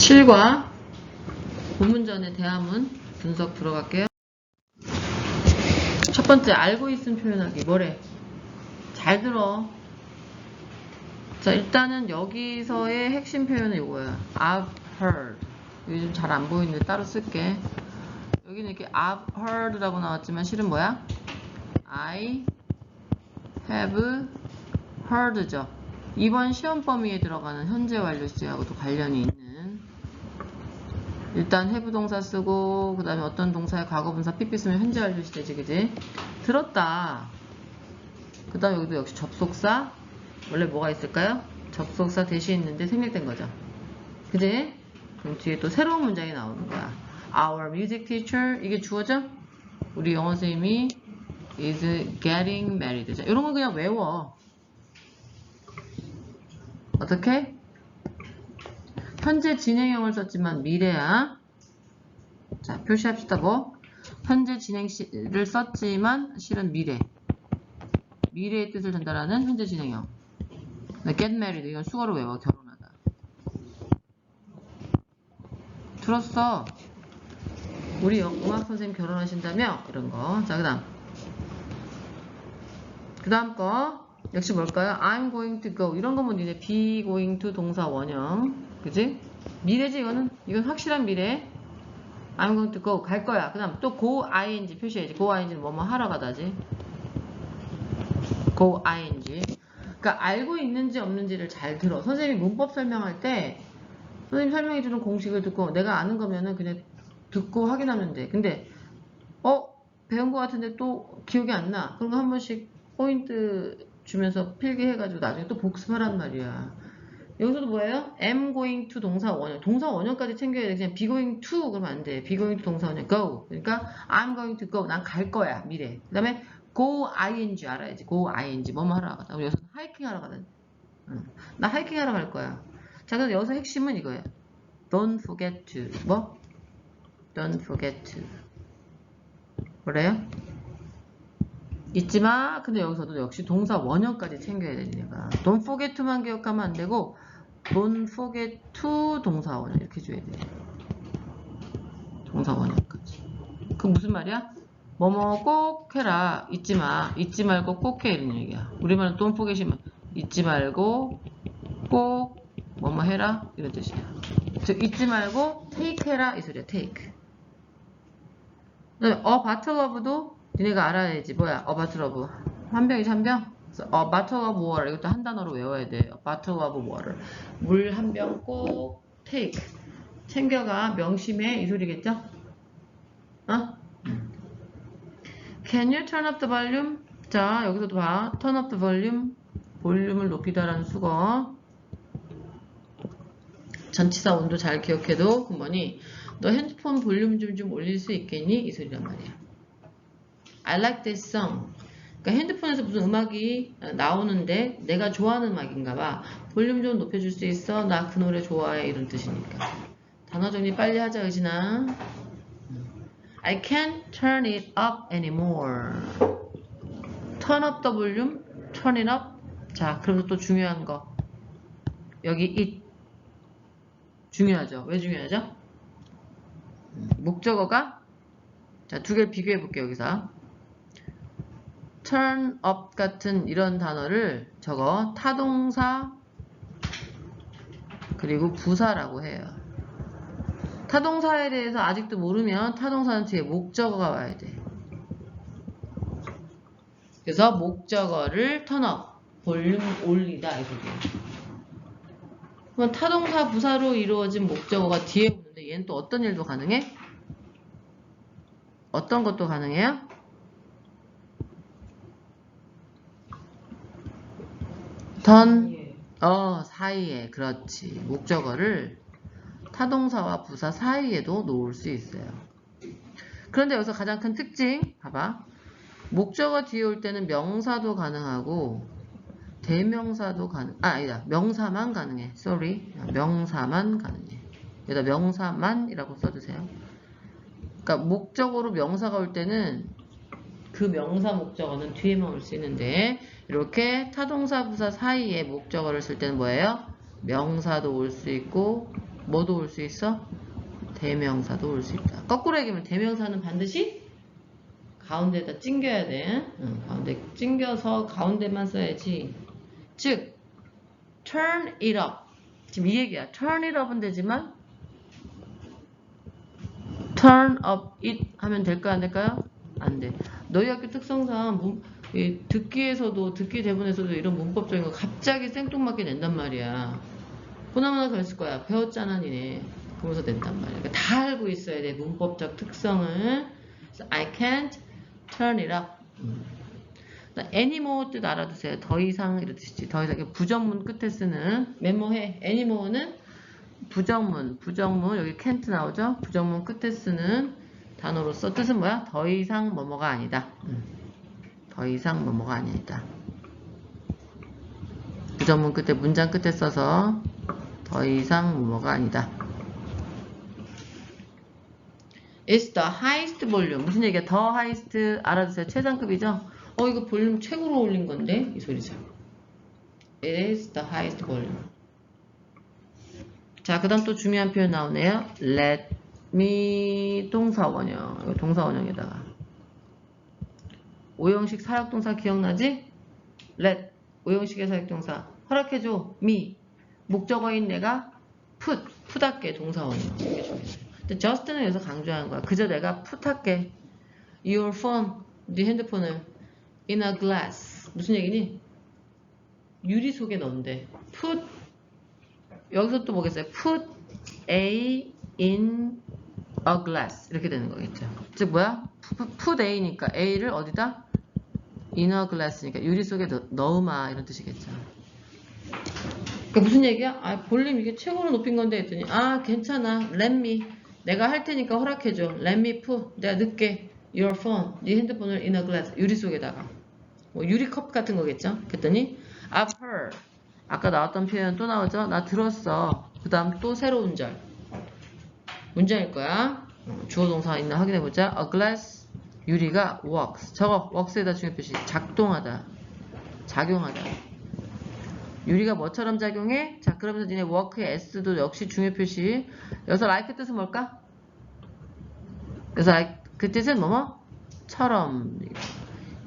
7과 본문전의 대화문 분석 들어갈게요. 첫 번째, 알고 있음 표현하기. 뭐래? 잘 들어. 자, 일단은 여기서의 핵심 표현은 이거야. I've heard. 요즘 잘 안 보이는데 따로 쓸게. 여기는 이렇게 I've heard라고 나왔지만 실은 뭐야? I have heard죠. 이번 시험 범위에 들어가는 현재 완료 시제하고도 관련이 있는 일단 have 동사 쓰고 그 다음에 어떤 동사의 과거 분사 삐삐 쓰면 현재 완료 시제지 그지? 들었다. 그 다음에 여기도 역시 접속사 원래 뭐가 있을까요? 접속사 대시 있는데 생략된 거죠. 그지? 그럼 뒤에 또 새로운 문장이 나오는 거야. Our music teacher 이게 주어져? 우리 영어 선생님이 is getting married. 자, 이런 건 그냥 외워. 어떻게? 현재 진행형을 썼지만 미래야. 자, 표시합시다. 뭐? 현재 진행시를 썼지만 실은 미래. 미래의 뜻을 전달하는 현재 진행형. 네, get married. 이건 수어로 외워. 결혼하다. 들었어. 우리 영- 음악 선생님 결혼하신다며? 이런 거. 자, 그 다음. 그 다음 거. 역시 뭘까요? I'm going to go. 이런 거면 이제 be going to 동사 원형. 그지? 미래지, 이거는. 이건 확실한 미래. I'm going to go. 갈 거야. 그 다음 또 go ing 표시해야지. go ing는 뭐뭐 하러 가다지. go ing. 그러니까 알고 있는지 없는지를 잘 들어. 선생님이 문법 설명할 때 선생님 설명해 주는 공식을 듣고 내가 아는 거면은 그냥 듣고 확인하면 돼. 근데 어 배운 거 같은데 또 기억이 안 나. 그런 거 한 번씩 포인트 주면서 필기해가지고 나중에 또 복습하란 말이야. 여기서도 뭐예요? am going to 동사 원형. 동사 원형까지 챙겨야 돼. 그냥 be going to 그러면 안 돼. be going to 동사 원형 go. 그러니까 I'm going to go. 난 갈 거야. 미래. 그 다음에 go ing 알아야지. go ing. 뭐뭐 하러 가다. 여기서 하이킹 하러 가다. 응. 나 하이킹 하러 갈 거야. 자, 그래서 여기서 핵심은 이거예요. Don't forget to. 뭐? Don't forget to. 그래요? 잊지 마. 근데 여기서도 역시 동사 원형까지 챙겨야 되니까. Don't forget to만 기억하면 안 되고, Don't forget to 동사 원형 이렇게 줘야 돼. 동사 원형까지. 그 무슨 말이야? 뭐뭐 꼭 해라. 잊지 마. 잊지 말고 꼭 해. 이런 얘기야. 우리말은 don't forget이면 잊지 말고 꼭 뭐뭐 해라. 이런 뜻이야. 즉, 잊지 말고 take 해라. 이 소리야. a bottle of도 니네가 알아야지. 뭐야? bottle of. 한 병이지 한 병? A bottle of water. 이것도 한 단어로 외워야 돼. a bottle of water. 물한 병 꼭 take. 챙겨가. 명심해. 이 소리겠죠? 어? Can you turn up the volume? 자, 여기서도 봐. turn up the volume. 볼륨을 높이다라는 수거. 전치사 온도 잘 기억해도 금번이 너 핸드폰 볼륨 좀 좀 올릴 수 있겠니? 이 소리란 말이야. I like this song. 그러니까 핸드폰에서 무슨 음악이 나오는데 내가 좋아하는 음악인가 봐. 볼륨 좀 높여줄 수 있어? 나 그 노래 좋아해. 이런 뜻이니까. 단어 정리 빨리 하자, 의진아. I can't turn it up anymore. turn up the volume, turn it up. 자, 그래서 또 중요한 거. 여기 it. 중요하죠. 왜 중요하죠? 음, 목적어가 자, 두 개를 비교해 볼게요, 여기서. Turn up 같은 이런 단어를 저거 타동사 그리고 부사라고 해요. 타동사에 대해서 아직도 모르면 타동사는 뒤에 목적어가 와야 돼. 그래서 목적어를 턴업, 볼륨 올리다 이 소리예요. 그럼 타동사 부사로 이루어진 목적어가 뒤에 오는데 얘는 또 어떤 일도 가능해? 어떤 것도 가능해요? 턴, 어, 사이에, 그렇지. 목적어를 타동사와 부사 사이에도 놓을 수 있어요. 그런데 여기서 가장 큰 특징, 봐봐. 목적어 뒤에 올 때는 명사도 가능하고, 대명사도 가능, 아, 아니다. 명사만 가능해. sorry. 명사만 가능해. 여기다 명사만이라고 써주세요. 그러니까 목적어로 명사가 올 때는 그 명사 목적어는 뒤에만 올 수 있는데 이렇게 타동사 부사 사이에 목적어를 쓸 때는 뭐예요? 명사도 올 수 있고 뭐도 올 수 있어? 대명사도 올 수 있다. 거꾸로 얘기하면 대명사는 반드시 가운데다 찡겨야 돼. 응, 가운데 찡겨서 가운데만 써야지. 즉, turn it up. 지금 이 얘기야. turn it up은 되지만 turn up it 하면 될까요? 안 될까요? 안 돼. 너희 학교 특성상 문- 이 듣기에서도 듣기 대본에서도 이런 문법적인 거 갑자기 생뚱맞게 낸단 말이야. 보나마나 그랬을 거야. 배웠잖아, 니네. 그러면서 낸단 말이야. 그러니까 다 알고 있어야 돼. 문법적 특성을. 그래서 I can't turn it up. 음. anymore 뜻 알아두세요. 더 이상 뜻이지. 더 이상 부정문 끝에 쓰는 메모해. anymore는 부정문, 부정문 여기 can't 나오죠? 부정문 끝에 쓰는 단어로서 뜻은 뭐야? 더 이상 뭐뭐가 아니다. 음. 더 이상 뭐뭐가 아니다. 부정문 끝에 문장 끝에 써서 더 이상 뭐뭐가 아니다. It's the highest volume. 무슨 얘기야? 더 highest 알아두세요. 최상급이죠? 어 이거 볼륨 최고로 올린 건데 이 소리죠. It is the highest volume. 자, 그 다음 또 중요한 표현 나오네요. Let me 동사원형. 동사원형에다가 오형식 사역동사 기억나지? let 오형식의 사역동사 허락해줘 me 목적어인 내가 put 중요해요. 근데 just는 여기서 강조하는 거야. 그저 내가 풋할게 your phone 네 핸드폰을 in a glass 무슨 얘기니? 유리 속에 넣는데 put 여기서 또 뭐겠어요? put a in a glass 이렇게 되는 거겠죠. 즉 뭐야? put a니까 a를 어디다? In a glass니까 유리 속에 넣, 넣으마 이런 뜻이겠죠. 그러니까 무슨 얘기야? 아 볼륨 이게 최고로 높인 건데 했더니 아 괜찮아. Let me. 내가 할 테니까 허락해 줘. Let me put. 내가 넣게. Your phone. 네 핸드폰을 a glass 유리 속에다가. 뭐 유리 컵 같은 거겠죠? 그랬더니 I've heard. 아까 나왔던 표현 또 나오죠? 나 들었어. 그 다음 또 새로운 절. 문장일 거야. 어, 주어 동사 있나 확인해 보자. A glass 유리가 works 저거 works에다 중요 표시 작동하다 작용하다 유리가 뭐처럼 작용해? 자 그러면서 니네 work의 s도 역시 중요 표시 여기서 like 뜻은 뭘까? 그래서 like 그 뜻은 뭐뭐? 처럼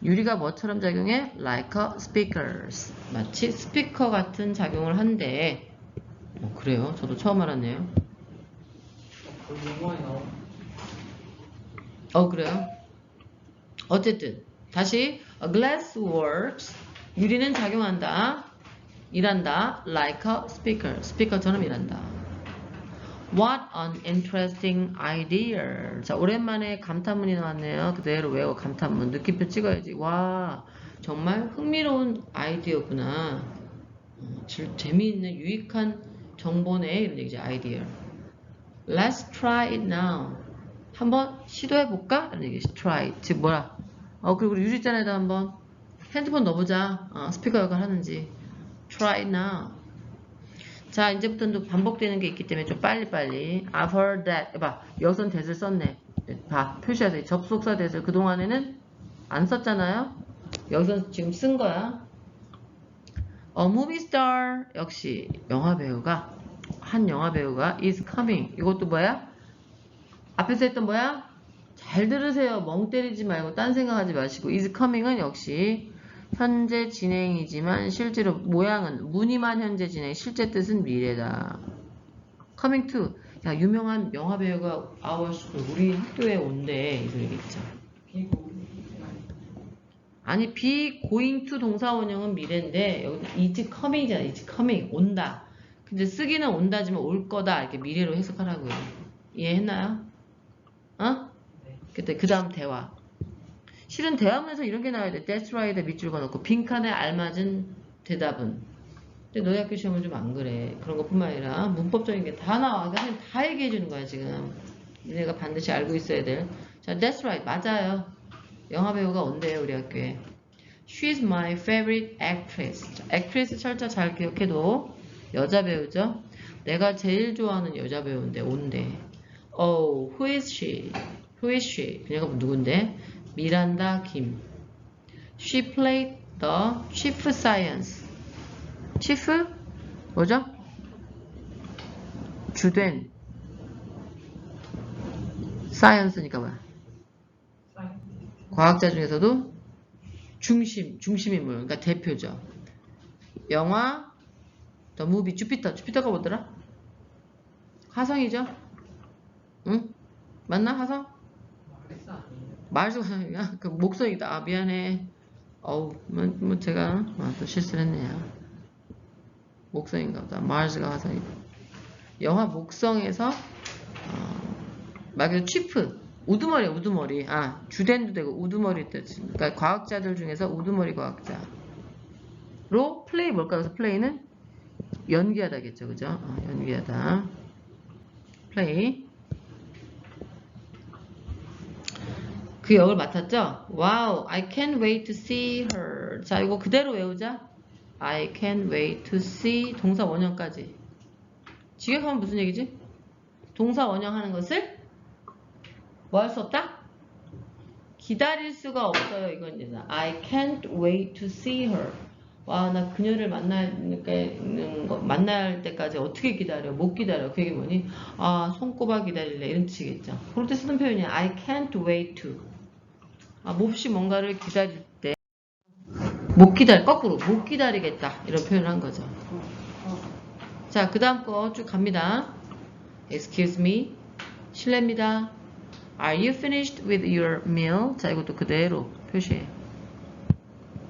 유리가 뭐처럼 작용해? Like a speakers. 마치 스피커 같은 작용을 한대. 어, 그래요. 저도 처음 알았네요. 나와. 어, 그래요. 어쨌든 다시 a glass works. 유리는 작용한다. 일한다. Like a speaker. 스피커처럼 일한다. What an interesting idea. 자, 오랜만에 감탄문이 나왔네요. 그대로 외워 감탄문. 느낌표 찍어야지. 와, 정말 흥미로운 아이디어구나. 재미있는 유익한 정보네. 이런 얘기죠. 아이디어. Let's try it now. 한번 시도해볼까? 라는 얘기죠. try. 즉 뭐라? 어, 그리고 유리잔에다 한번 핸드폰 넣어보자. 어, 스피커 역할 하는지. try now. 자, 이제부터는 또 반복되는 게 있기 때문에 좀 빨리빨리. I've heard that. 봐, 여기선 that을 썼네. 봐, 표시하세요. 접속사 that을 그동안에는 안 썼잖아요. 여기선 지금 쓴 거야. A movie star. 역시 영화 배우가, 한 영화 배우가 is coming. 이것도 뭐야? 앞에서 했던 뭐야? 잘 들으세요. 멍 때리지 말고 딴 생각하지 마시고 is coming은 역시 현재 진행이지만 실제로 모양은 무늬만 현재 진행, 실제 뜻은 미래다. coming to 야 유명한 영화 배우가 our school 우리 학교에 온대 이 소리겠죠. 비고. 아니 be going to 동사원형은 미래인데 여기 is coming이잖아. is coming 온다. 근데 쓰기는 온다지만 올 거다 이렇게 미래로 해석하라고요. 이해했나요? 어? 네. 그때 그 다음 대화. 실은 대화문에서 이런 게 나와야 돼. That's right에 밑줄 그어놓고 빈칸에 알맞은 대답은. 근데 너희 학교 시험은 좀 안 그래. 그런 것뿐만 아니라 문법적인 게 다 나와. 그냥 다 얘기해 주는 거야 지금. 니네가 반드시 알고 있어야 될. 자, That's right. 맞아요. 영화 배우가 온대요 우리 학교에. She's my favorite actress. 자, actress 철자 잘 기억해도 여자 배우죠. 내가 제일 좋아하는 여자 배우인데 온대. Oh, who is she? Who is she? 그녀가 누군데? 미란다 김. She played the chief science. chief? 뭐죠? 주된 science니까 뭐야? 과학자 중에서도 중심, 중심 인물, 그러니까 대표죠. 영화, 더 무비, 주피터. 주피터가 뭐더라? 화성이죠? 응? 맞나? 화성? 말수가 아니야? 그 목성이다. 아, 미안해. 어우, 뭐, 뭐 제가 아, 또 실수를 했네요. 목성인가 보다. 마르스가 화성이다. 영화 목성에서 어, 말 그대로 치프 우두머리 우두머리 아 주된도 되고 우두머리 뜻 그러니까 과학자들 중에서 우두머리 과학자로 플레이 뭘까 그래서 플레이는 연기하다겠죠 그죠 어, 연기하다 플레이 그 역을 맡았죠 와우 I can't wait to see her 자 이거 그대로 외우자 I can't wait to see 동사 원형까지 직역하면 무슨 얘기지 동사 원형하는 것을 뭐 할 수 없다? 기다릴 수가 없어요. 이건 이제 I can't wait to see her. 와, 나 그녀를 만날 때까지 어떻게 기다려? 못 기다려. 그 얘기 뭐니? 아, 손꼽아 기다릴래. 이런 뜻이겠죠. 그럴 때 쓰는 표현이 I can't wait to. 아, 몹시 뭔가를 기다릴 때. 못 기다려. 거꾸로. 못 기다리겠다. 이런 표현을 한 거죠. 자, 그 다음 거 쭉 갑니다. Excuse me. 실례입니다. Are you finished with your meal? 자, 이것도 그대로 표시해.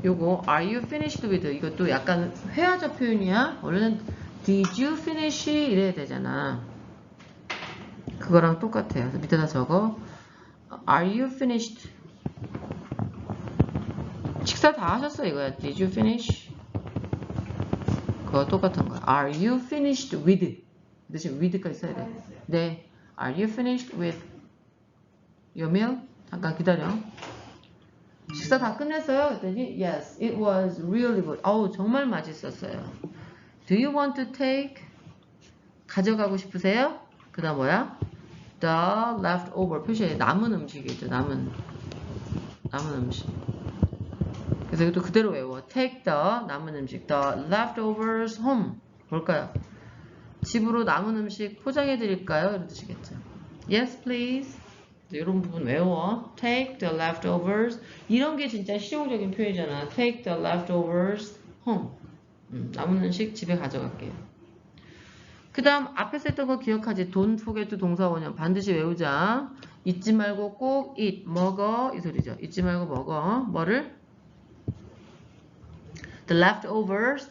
요거 Are you finished with? 이것도 약간 회화적 표현이야. 원래는 Did you finish? 이래야 되잖아. 그거랑 똑같아요. 밑에다 적어. Are you finished? 식사 다 하셨어 이거야. Did you finish? 그거 똑같은 거야. Are you finished with? 대신 with까지 써야 돼. 네. Are you finished with your meal? 잠깐 기다려. 식사 다 끝냈어요? 그랬더니 Yes, it was really good. 어우 정말 맛있었어요. Do you want to take? 가져가고 싶으세요? 그 다음 뭐야? The leftover 표시해 남은 음식이죠. 남은 남은 음식. 그래서 이것도 그대로 외워. Take the 남은 음식. The leftovers home. 뭘까요? 집으로 남은 음식 포장해 드릴까요? 이런 뜻이겠죠. Yes, please. 이런 부분 외워. Take the leftovers. 이런 게 진짜 실용적인 표현이잖아. Take the leftovers home. 음, 남은 음식 집에 가져갈게요. 그 다음 앞에서 했던 거 기억하지? Don't forget 동사 원형 반드시 외우자. 잊지 말고 꼭 eat, 먹어 이 소리죠. 잊지 말고 먹어. 뭐를? The leftovers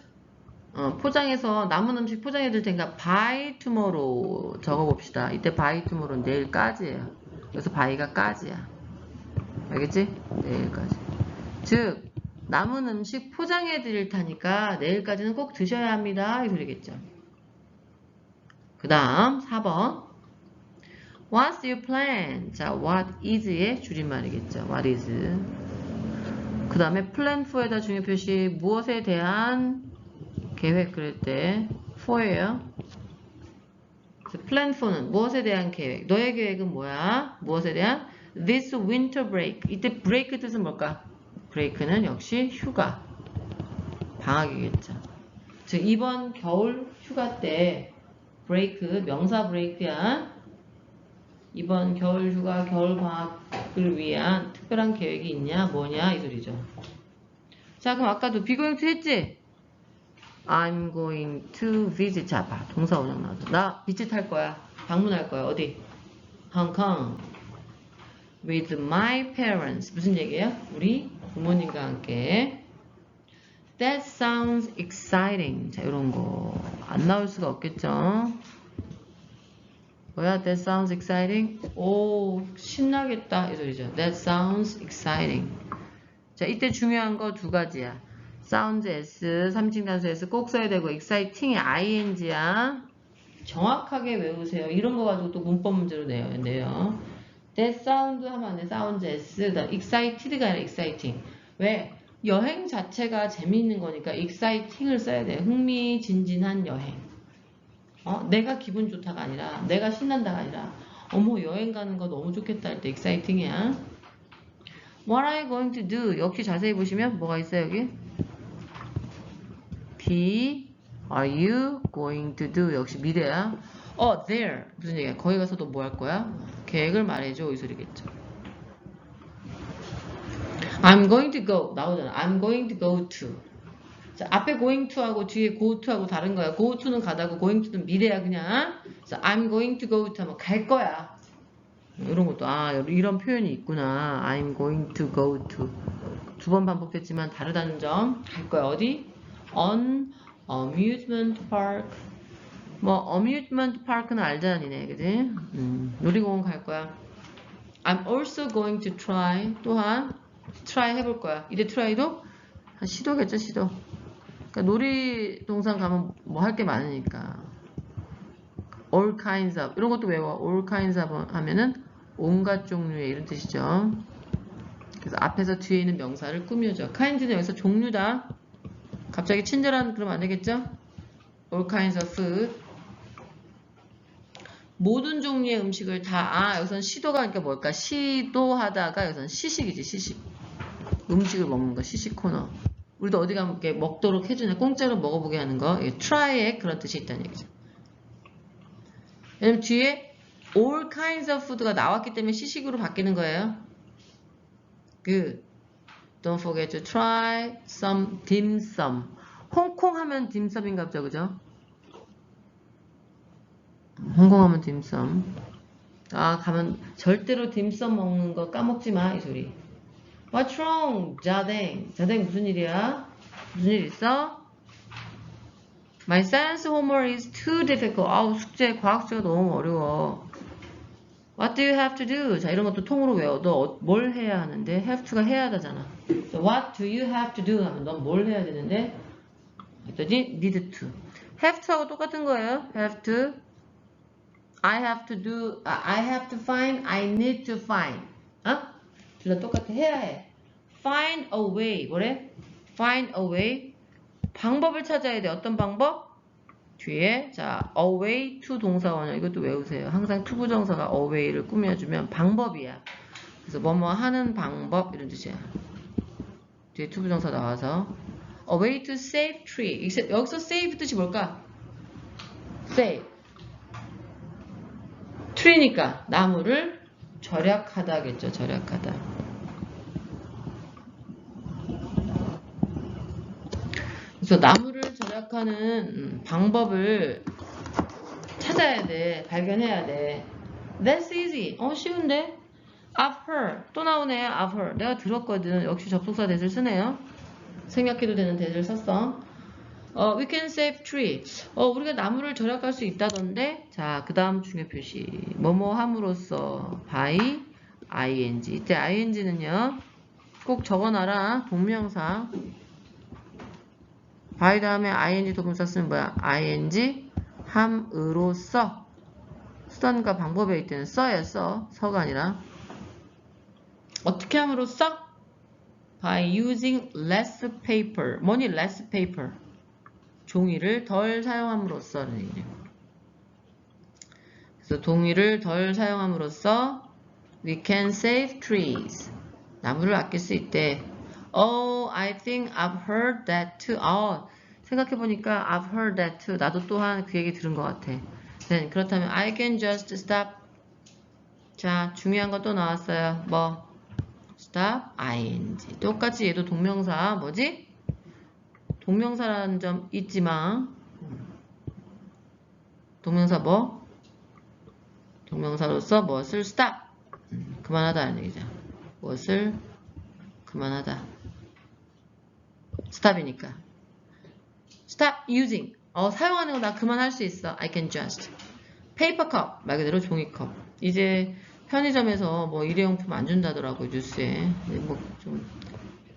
어, 포장해서 남은 음식 포장해 드릴 테니까 by tomorrow 적어 봅시다. 이때 by tomorrow 내일까지예요. 그래서 by가 까지야. 알겠지? 내일까지. 즉 남은 음식 포장해 드릴 테니까 내일까지는 꼭 드셔야 합니다. 이 소리겠죠. 그 다음 4번 What's your plan? 자, what is의 줄임말이겠죠. What is. 그 다음에 plan for에다 중요 표시 무엇에 대한 계획 그럴 때 for예요. plan for는 무엇에 대한 계획. 너의 계획은 뭐야? 무엇에 대한? This winter break. 이때 break 뜻은 뭘까? break는 역시 휴가. 방학이겠죠. 즉 이번 겨울 휴가 때 break 명사 break야. 이번 겨울 휴가 겨울 방학을 위한 특별한 계획이 있냐 뭐냐 이 소리죠. 자 그럼 아까도 going to 했지? I'm going to visit. 자, 봐. 동사 원형 나왔어. 나탈 거야. 방문할 거야. 어디? Kong. With my parents. 무슨 얘기예요? 우리 부모님과 함께. That sounds exciting. 자, 이런 거. 안 나올 수가 없겠죠? 뭐야? That sounds exciting? 오, 신나겠다. 이 소리죠. That sounds exciting. 자, 이때 중요한 거 두 가지야. 사운드 S, 삼층 단수 S 꼭 써야 되고 exciting이 ing야. 정확하게 외우세요. 이런 거 가지고 또 문법 문제로 내요. that sound 하면 안 돼. 사운드 S, 더 excited가 아니라 exciting. 왜? 여행 자체가 재미있는 거니까 exciting을 써야 돼. 흥미진진한 여행. 어? 내가 기분 좋다가 아니라 내가 신난다가 아니라 어머 여행 가는 거 너무 좋겠다 할 때 exciting이야. What are you going to do? 역시 자세히 보시면 뭐가 있어요 여기? be are you going to do 역시 미래야. 어, there. 무슨 얘기야? 거기 가서 너 뭐 할 거야? 계획을 말해줘. 이 소리겠죠. I'm going to go. 나오잖아. I'm going to go to. 자, 앞에 going to하고 뒤에 go to하고 다른 거야. go to는 가다고 going to는 미래야 그냥. 그래서 I'm going to go to 하면 갈 거야. 이런 것도 아 이런 표현이 있구나. I'm going to go to. 두 번 반복됐지만 다르다는 점. 갈 거야. 어디? On amusement park. 뭐 amusement park는 알잖아 니네 그지? 음, 놀이공원 갈 거야. I'm also going to try 또한 try 해볼 거야. 이제 try도 한 시도겠죠 시도. 그러니까 놀이동산 가면 뭐 할 게 많으니까. all kinds of 이런 것도 외워. all kinds of 하면은 온갖 종류의 이런 뜻이죠. 그래서 앞에서 뒤에 있는 명사를 꾸며줘. kinds는 여기서 종류다. 갑자기 친절한 그러면 안 되겠죠? all kinds of food. 모든 종류의 음식을 다, 아, 여기선 시도가 그러니까 뭘까? 시도하다가 여기선 시식이지, 시식. 음식을 먹는 거, 시식 코너. 우리도 어디 가면 이렇게 먹도록 해주는, 공짜로 먹어보게 하는 거. 이게 try의 그런 뜻이 있다는 얘기죠. 왜냐면 뒤에 all kinds of food가 나왔기 때문에 시식으로 바뀌는 거예요. Good. Don't forget to try some dim sum. 홍콩 하면 딤섬인가 보죠, 그죠? 홍콩 하면 딤섬. 아, 가면 절대로 딤섬 먹는 거 까먹지 마, 이 소리. What's wrong? 자댕. 자댕 무슨 일이야? 무슨 일 있어? My science homework is too difficult. 아우, 숙제, 과학 숙제가 너무 어려워. What do you have to do? 자, 이런 것도 통으로 외워. 너 뭘 해야 하는데? have to가 해야 하잖아. So what do you have to do? 하면 넌 뭘 해야 되는데? 그랬더니 need to. have to하고 똑같은 거예요. have to. I have to do. 아, I have to find. I need to find. 어? 둘 다 똑같아. 해야 해. Find a way. 뭐래? Find a way. 방법을 찾아야 돼. 어떤 방법? 뒤에 자 a way to 동사원형 이것도 외우세요. 항상 투부정사가 a way를 꾸며주면 방법이야. 그래서 뭐뭐 하는 방법 이런 뜻이야. 뒤에 투부정사 나와서 a way to save tree. 여기서 save 뜻이 뭘까? save. tree니까 나무를 절약하다겠죠. 절약하다. 그래서 나무를 절약하는 음, 방법을 찾아야 돼. 발견해야 돼. That's easy. 어, 쉬운데? I've heard. 또 나오네. I've heard. 내가 들었거든. 역시 접속사 대를 쓰네요. 생략해도 되는 대를 썼어. 어, we can save tree. 어, 우리가 나무를 절약할 수 있다던데. 자, 그 다음 중요 표시. 뭐뭐 함으로써 by ing. 이때 ing는요. 꼭 적어놔라. 동명사. By 다음에 ing 동사 쓰는 뭐야? ing 함으로써 수단과 방법에 있는 써야 써. 서가 아니라 어떻게 함으로써? by using less paper. 뭐니 less paper? 종이를 덜 사용함으로써는 얘기예요. 그래서 동의를 덜 사용함으로써 we can save trees. 나무를 아낄 수 있대. Oh, I think I've heard that too. 어, 생각해보니까 I've heard that too. 나도 또한 그 얘기 들은 것 같아. Then, 그렇다면 I can just stop. 자, 중요한 거 또 나왔어요. 뭐? stop, ing. 똑같이 얘도 동명사, 뭐지? 동명사라는 점 잊지마. 동명사 뭐? 동명사로서 무엇을 stop. 음, 그만하다는 얘기죠. 무엇을 그만하다. stop이니까. Stop using. 어, 사용하는 거 나 그만할 수 있어. I can just. paper cup. 말 그대로 종이컵. 이제 편의점에서 뭐 일회용품 안 준다더라고요, 뉴스에. 뭐 좀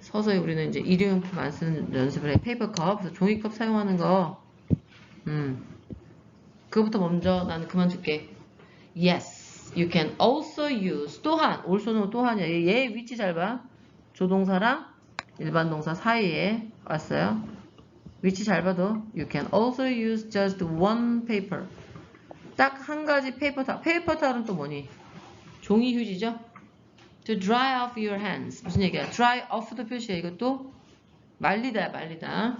서서히 우리는 이제 일회용품 안 쓰는 연습을 해. 페이퍼 컵. 그래서 종이컵 사용하는 거. 음. 그거부터 먼저 나는 그만둘게. Yes. You can also use. 또한. also는 또한이야. 얘, 얘 위치 잘 봐. 조동사랑 일반 동사 사이에 왔어요. 위치 잘 봐도 you can also use just one paper. 딱 한 가지 페이퍼 타. 페이퍼 타월은 또 뭐니? 종이 휴지죠? To dry off your hands. 무슨 얘기야? dry off도 표시해. 이것도 말리다, 말리다.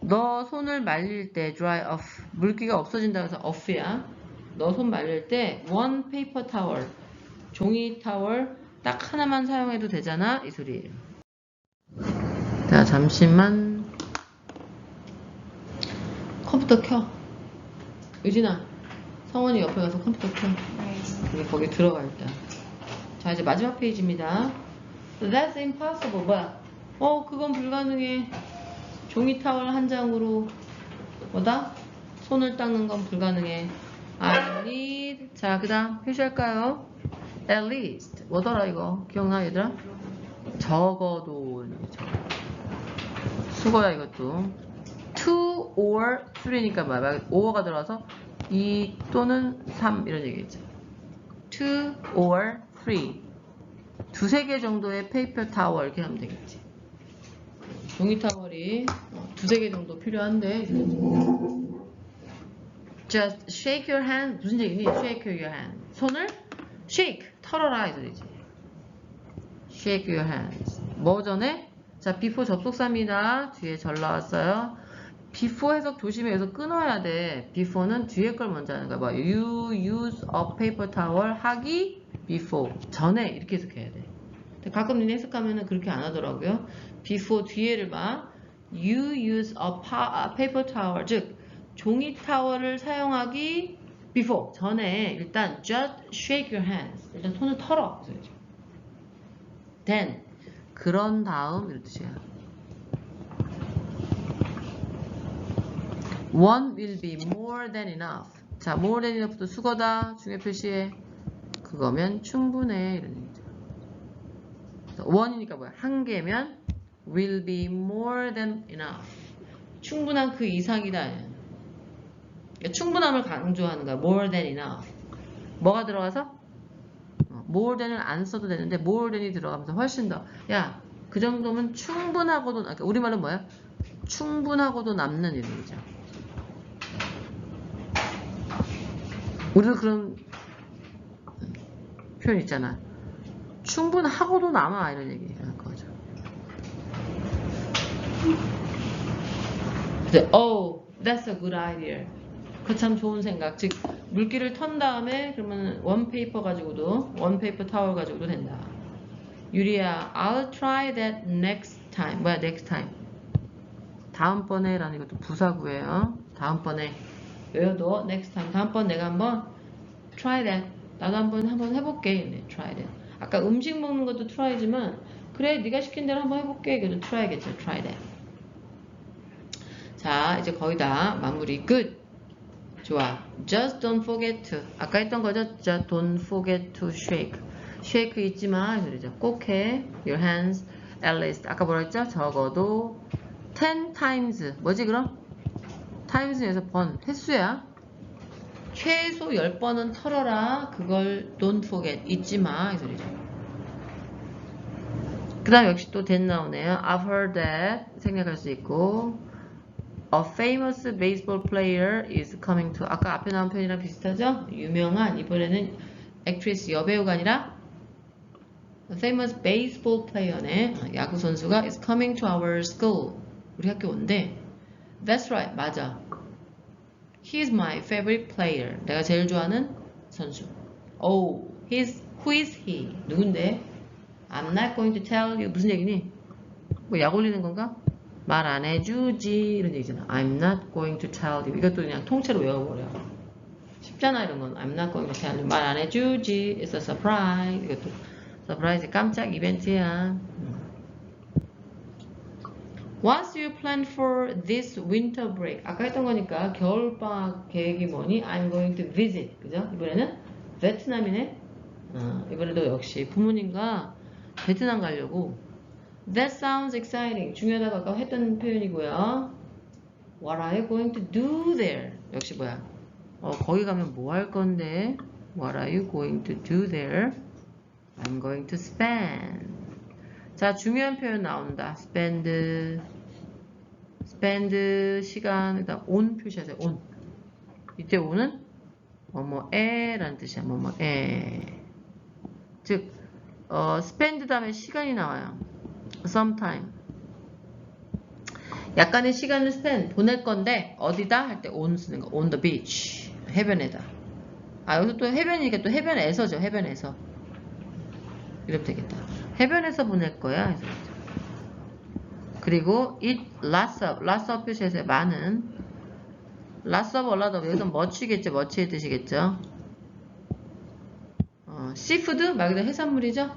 너 손을 말릴 때 dry off. 물기가 없어진다고 해서 off야. 너 손 말릴 때 one paper towel 종이 타월 딱 하나만 사용해도 되잖아 이 소리예요. 자 잠시만 컴퓨터 켜. 유진아 성원이 옆에 가서 컴퓨터 켜. 우리 거기 들어가 일단. 자 이제 마지막 페이지입니다. That's impossible. 뭐야? 어 그건 불가능해. 종이 타월 한 장으로 뭐다? 손을 닦는 건 불가능해. I need. 자 그 다음 표시할까요? At least. 뭐더라 이거? 기억나 얘들아? 적어도 수거야 이것도. Two or three니까 뭐야? 5어가 들어와서 2 또는 3 이런 얘기겠죠. Two or three. 두세 개 정도의 페이퍼 타월 이렇게 하면 되겠지. 종이 타월이 어, 두세 개 정도 필요한데 Just shake your hand 무슨 얘기니? Shake your hand 손을 shake 털어라 이 소리지. Shake your hands 뭐 전에? 자 before 접속사입니다. 뒤에 절 나왔어요. Before 해석 조심해 여기서 끊어야 돼. before는 뒤에 걸 먼저 하는 거야. 뭐 you use a paper towel 하기 before 전에 이렇게 해석해야 돼. 가끔 니네 해석하면은 그렇게 안 하더라고요. before 뒤에를 봐. You use a, pa- a paper towel 즉 종이 타월을 사용하기 before 전에 일단 just shake your hands 일단 손을 털어 then 그런 다음 이런 뜻이야. One will be more than enough. 자, more than enough도 수거다. 중요 표시에 그거면 충분해 이런 얘기죠. 원이니까 뭐야? 한 개면 will be more than enough. 충분한 그 이상이다. 그러니까 충분함을 강조하는 거야. more than enough. 뭐가 들어가서? 어, more than을 안 써도 되는데 more than이 들어가면서 훨씬 더. 야, 그 정도면 충분하고도 그러니까 우리말은 뭐야? 충분하고도 남는 이름이죠. 우리도 그런 표현 있잖아. 충분하고도 남아 이런 얘기 하는 거죠. 근데 oh, that's a good idea. 그 참 좋은 생각. 즉 물기를 턴 다음에 그러면 원 페이퍼 가지고도 원 페이퍼 타월 가지고도 된다. 유리야, I'll try that next time. 뭐야, next time? 다음번에라는 것도 부사구예요. 다음번에 외워도 next time. 다음번 내가 한번 try that. 나도 한번 한번 해볼게. 네, try that. 아까 음식 먹는 것도 try지만 그래 네가 시킨 대로 한번 해볼게. 그래도 try겠죠. try that. 자 이제 거의 다 마무리 끝. 좋아. Just don't forget to. 아까 했던 거죠. Just don't forget to shake. shake 잊지 마. 이 소리죠. 꼭 해. Your hands at least. 아까 뭐라 했죠? 적어도 10 times. 뭐지 그럼? Times에서 번. 횟수야. 최소 10번은 털어라. 그걸 don't forget. 잊지 마. 이 소리죠. 그 다음 역시 또 then 나오네요. I've heard that. 생략할 수 있고. A famous baseball player is coming to. 아까 앞에 나온 표현이랑 비슷하죠? 유명한 이번에는 액트리스 여배우가 아니라 famous baseball player네 야구 선수가 is coming to our school. 우리 학교 온대. That's right. 맞아. He's my favorite player. 내가 제일 좋아하는 선수. Oh, he's who is he? 누군데? I'm not going to tell you. 무슨 얘기니? 뭐 약 올리는 건가? 말 안 해주지 이런 얘기잖아. I'm not going to tell you. 이것도 그냥 통째로 외워버려. 쉽잖아 이런 건. I'm not going to tell you. 말 안 해주지. It's a surprise. 이것도 서프라이즈 깜짝 이벤트야. What's your plan for this winter break? 아까 했던 거니까 겨울방학 계획이 뭐니? I'm going to visit. 그죠? 이번에는 베트남이네. 어, 이번에도 역시 부모님과 베트남 가려고. That sounds exciting. 중요하다고 아까 했던 표현이고요. What are you going to do there? 역시 뭐야? 어, 거기 가면 뭐 할 건데? What are you going to do there? I'm going to spend. 자, 중요한 표현 나온다. spend, spend 시간, 일단 on 표시하세요. on. 이때 on은 뭐뭐에라는 뜻이야. 뭐뭐에. 즉, 어, spend 다음에 시간이 나와요. sometime. 약간의 시간을 spend, 보낼 건데, 어디다? 할 때 on 쓰는 거. on the beach. 해변에다. 아 여기서 또 해변이니까 또 해변에서죠 해변에서 이러면 되겠다 해변에서 보낼 거야. 그리고 it lots of lots of 표시해서 많은 lots of a lot of 여기서 much겠죠? much의 뜻이겠죠? 어, seafood? 말 그대로 해산물이죠?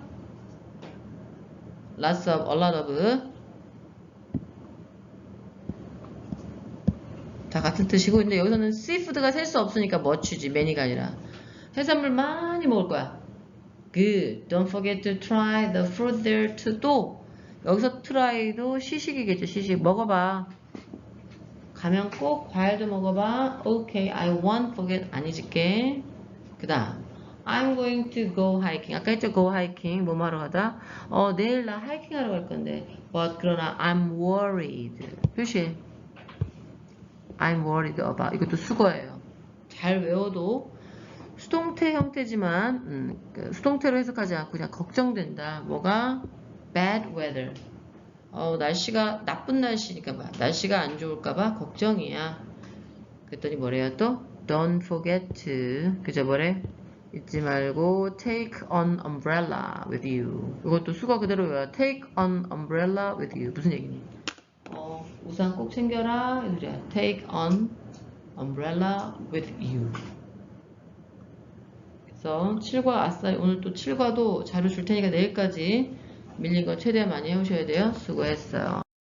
lots of a lot of. 다 같은 뜻이고 근데 여기서는 seafood가 셀 수 없으니까 much지 many가 아니라. 해산물 많이 먹을 거야 good don't forget to try the fruit there too 또 여기서 try도 시식이겠죠 시식 먹어봐 가면 꼭 과일도 먹어봐 okay I won't forget 안 잊을게 그 다음 I'm going to go hiking 아까 했죠 go hiking 뭐뭐 하러 가다 어 내일 나 하이킹 하러 갈 건데 but 그러나 I'm worried 표시해 I'm worried about 이것도 수거예요. 잘 외워도 수동태 형태지만 음, 그 수동태로 해석하지 않고 그냥 걱정된다. 뭐가 bad weather. 어, 날씨가 나쁜 날씨니까 봐. 날씨가 안 좋을까 봐 걱정이야. 그랬더니 뭐래요 또? Don't forget to 그죠 뭐래? 잊지 말고 take an umbrella with you. 이것도 수거 그대로 외워. Take an umbrella with you. 무슨 얘기니? 어, 우산 꼭 챙겨라. 이 소리야. Take on umbrella with you. 그래서 7과 아싸 오늘 또 7과도 자료 줄 테니까 내일까지 밀린 거 최대한 많이 해오셔야 돼요. 수고했어요.